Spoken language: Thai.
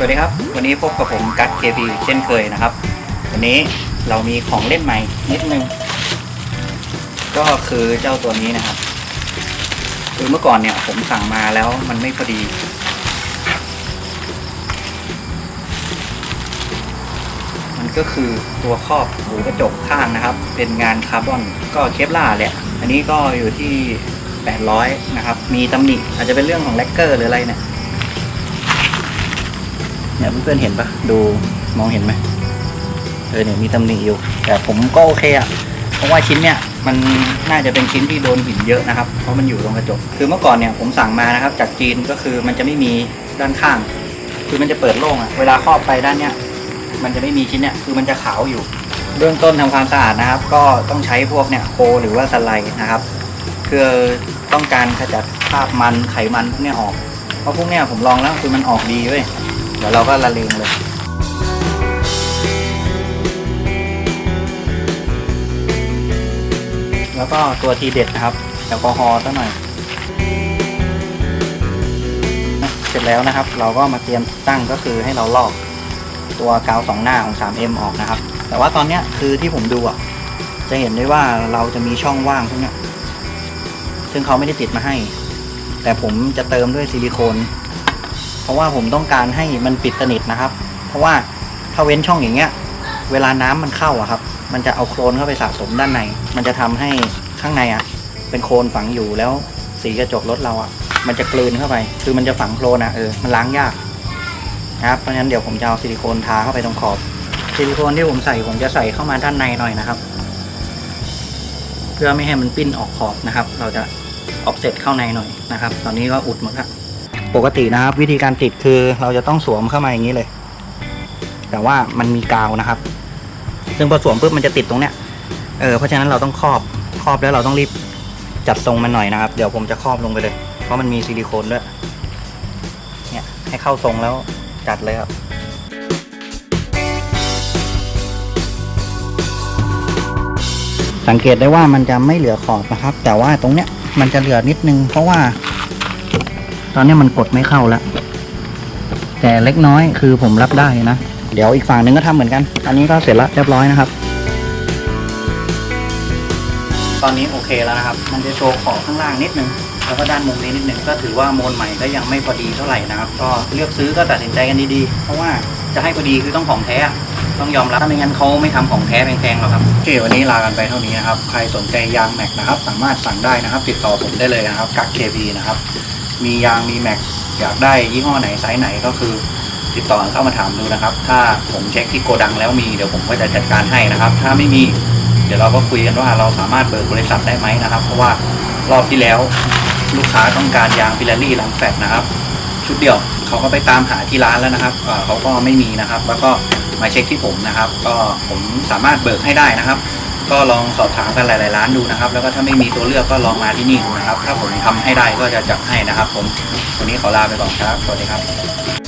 สวัสดีครับ วันนี้พบกับผมกัดเคพีเช่นเคยนะครับ วันนี้เรามีของเล่นใหม่นิดนึง ก็คือเจ้าตัวนี้นะครับ คือเมื่อก่อนเนี่ยผมสั่งมาแล้วมันไม่พอดี มันก็คือตัวครอบหูกระจกข้างนะครับ เป็นงานคาร์บอนก็เคปล่าแหละ อันนี้ก็อยู่ที่ 800 นะครับ มีตำหนิอาจจะเป็นเรื่องของแลกเกอร์หรืออะไรเนี่ย เนี่ยเพื่อนๆเห็นปะดูมองเห็นไหมเออเนี่ยมีตำหนิอยู่ แต่ผมก็โอเคอะเพราะว่าชิ้นเนี่ยมันน่าจะเป็นชิ้นที่โดนหินเยอะนะครับ เพราะมันอยู่ตรงกระจก คือเมื่อก่อนเนี่ยผมสั่งมานะครับ จากจีนก็คือมันจะไม่มีด้านข้าง คือมันจะเปิดโล่งอะเวลาครอบไปด้านเนี้ยมันจะไม่มีชิ้นเนี่ยคือมันจะขาวอยู่ เบื้องต้นทำความสะอาดนะครับ ก็ต้องใช้พวกเนี่ยโคหรือว่าสไลด์นะครับเพื่อต้องการขจัดคราบมันไขมันพวกเนี้ยออก เพราะพวกเนี้ยผมลองแล้วคือมันออกดีเว้ย เดี๋ยวเราก็ละเลงเลยแล้วก็ตัวทีเด็ดนะครับแอลกอฮอล์สักหน่อย เสร็จแล้วนะครับ เราก็มาเตรียมตั้งก็คือให้เราลอกตัวกาวสองหน้าของ 3M ออกนะครับ แต่ว่าตอนเนี้ยคือที่ผมดูอะ จะเห็นได้ว่าเราจะมีช่องว่างพวกเนี้ยซึ่งเขาไม่ได้ติดมาให้ แต่ผมจะเติมด้วยซิลิโคน ราะว่าผมต้องการให้มันปิดสนิทนะครับ เพราะว่าถ้าเว้นช่องอย่างเงี้ย เวลาน้ำมันเข้าอะครับ มันจะเอาโคลนเข้าไปสะสมด้านใน มันจะทำให้ข้างในอะเป็นโคลนฝังอยู่แล้วสีกระจกรถเราอะมันจะกลืนเข้าไป คือมันจะฝังโคลนอะเออมันล้างยากนะครับเพราะฉะนั้นเดี๋ยวผมจะเอาซิลิโคนทาเข้าไปตรงขอบซิลิโคนที่ผมใส่ผมจะใส่เข้ามาด้านในหน่อยนะครับ เพื่อไม่ให้มันปิ้นออกขอบนะครับ เราจะออกเสร็จเข้าในหน่อยนะครับ ตอนนี้ก็อุดหมดแล้ว ปกตินะครับ วิธีการติดคือเราจะต้องสวมเข้ามาอย่างนี้เลย แต่ว่ามันมีกาวนะครับ ซึ่งพอสวมปุ๊บมันจะติดตรงเนี้ยเออเพราะฉะนั้นเราต้องครอบครอบแล้วเราต้องรีบจัดทรงมันหน่อยนะครับ เดี๋ยวผมจะครอบลงไปเลย เพราะมันมีซิลิโคนด้วยเนี่ยให้เข้าทรงแล้วจัดเลยครับสังเกตได้ว่ามันจะไม่เหลือขอบนะครับ แต่ว่าตรงเนี้ยมันจะเหลือนิดนึง เพราะว่า อนนี้มันกดไม่เข้าแล้ว แต่เล็กน้อยคือผมรับได้นะ เดี๋ยวอีกฝั่งหนึ่งก็ทำเหมือนกัน อันนี้ก็เสร็จแล้วเรียบร้อยนะครับ ตอนนี้โอเคแล้วนะครับ มันจะโชว์ขอบข้างล่างนิดนึงแล้วก็ด้านมุมนี้นิดนึงก็ถือว่าโมนใหม่ก็ยังไม่พอดีเท่าไหร่นะครับ ก็เลือกซื้อก็ตัดสินใจกันดีๆ เพราะว่าจะให้พอดีคือต้องของแท้ต้องยอมรับถ้าไม่งั้นเขาไม่ทำของแท้แพงๆหรอกครับโอเควันนี้ลากันไปเท่านี้นะครับ ใครสนใจยางแม็กนะครับ สามารถสั่งได้นะครับ ติดต่อผมได้เลยนะครับกักเคบีนะครับ มียางมีแม็กอยากได้ยี่ห้อไหนไซส์ไหนก็คือ ติดต่อเข้ามาถามดูนะครับ ถ้าผมเช็คที่โกดังแล้วมีเดี๋ยวผมก็จะจัดการให้นะครับ ถ้าไม่มีเดี๋ยวเราก็คุยกันว่าเราสามารถเปิดบริษัทได้ไหมนะครับ เพราะว่ารอบที่แล้วลูกค้าต้องการยางฟิลารี่หลังแฟดนะครับ ชุดเดียวเขาก็ไปตามหาที่ร้านแล้วนะครับเขาก็ไม่มีนะครับ แล้วก็มาเช็คที่ผมนะครับ ก็ผมสามารถเบิกให้ได้นะครับ ก็ลองสอบถามกันหลายๆร้านดูนะครับ แล้วก็ถ้าไม่มีตัวเลือกก็ลองมาที่นี่ดูนะครับ ถ้าผมทำให้ได้ก็จะจัดให้นะครับ ผมวันนี้ขอลาไปก่อนครับ สวัสดีครับ